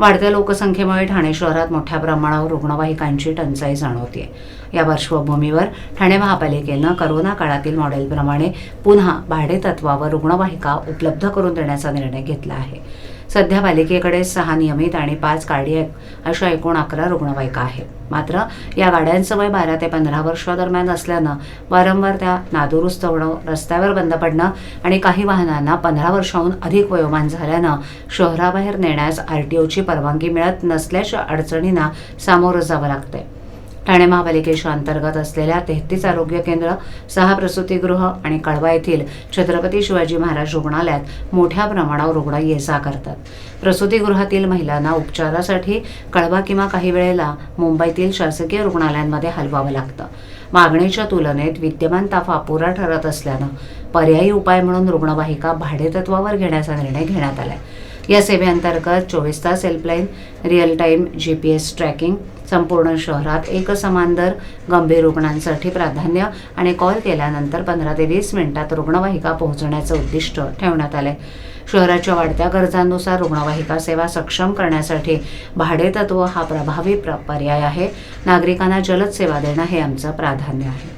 वाढत्या लोकसंख्येमुळे ठाणे शहरात मोठ्या प्रमाणावर रुग्णवाहिकांची टंचाई जाणवते या पार्श्वभूमीवर ठाणे महापालिकेनं करोना काळातील मॉडेलप्रमाणे पुन्हा भाडेतत्वावर रुग्णवाहिका उपलब्ध करून देण्याचा निर्णय घेतला आहे. सध्या पालिकेकडे सहा नियमित आणि पाच कार्डियक अशा एकूण अकरा रुग्णवाहिका आहेत. मात्र या गाड्यांचं वय बारा ते पंधरा वर्षादरम्यान असल्यानं वारंवार त्या नादुरुस्त होणं रस्त्यावर बंद पडणं आणि काही वाहनांना पंधरा वर्षाहून अधिक वयोमान झाल्यानं शहराबाहेर नेण्यास आर टी ओची परवानगी मिळत नसल्याच्या अडचणींना सामोरं जावं लागतंय. ठाणे महापालिकेच्या अंतर्गत असलेल्या तेहतीस आरोग्य केंद्र सहा प्रसूतीगृह आणि कळवा येथील छत्रपती शिवाजी महाराज रुग्णालयात मोठ्या प्रमाणावर रुग्ण ये जा करतात प्रसूतीगृहातील महिलांना उपचारासाठी कळवा किंवा काही वेळेला मुंबईतील शासकीय रुग्णालयांमध्ये हलवावं लागतं. मागणीच्या तुलनेत विद्यमान ताफा अपुरा ठरत असल्यानं पर्यायी उपाय म्हणून रुग्णवाहिका भाडेतत्वावर घेण्याचा निर्णय घेण्यात आलाय. या सेवेअंतर्गत चोवीस तास helpline real time G P S tracking संपूर्ण शहरात एकसमान दर गंभीर रुग्णांसाठी प्राधान्य आणि कॉल केल्यानंतर पंधरा ते वीस मिनिटात रुग्णवाहिका पोहोचण्याचं उद्दिष्ट ठेवण्यात आलंय. शहराच्या वाढत्या गरजांनुसार रुग्णवाहिका सेवा सक्षम करण्यासाठी भाडेतत्व हा प्रभावी प्र पर्याय आहे. नागरिकांना जलद सेवा देणं हे आमचं प्राधान्य आहे.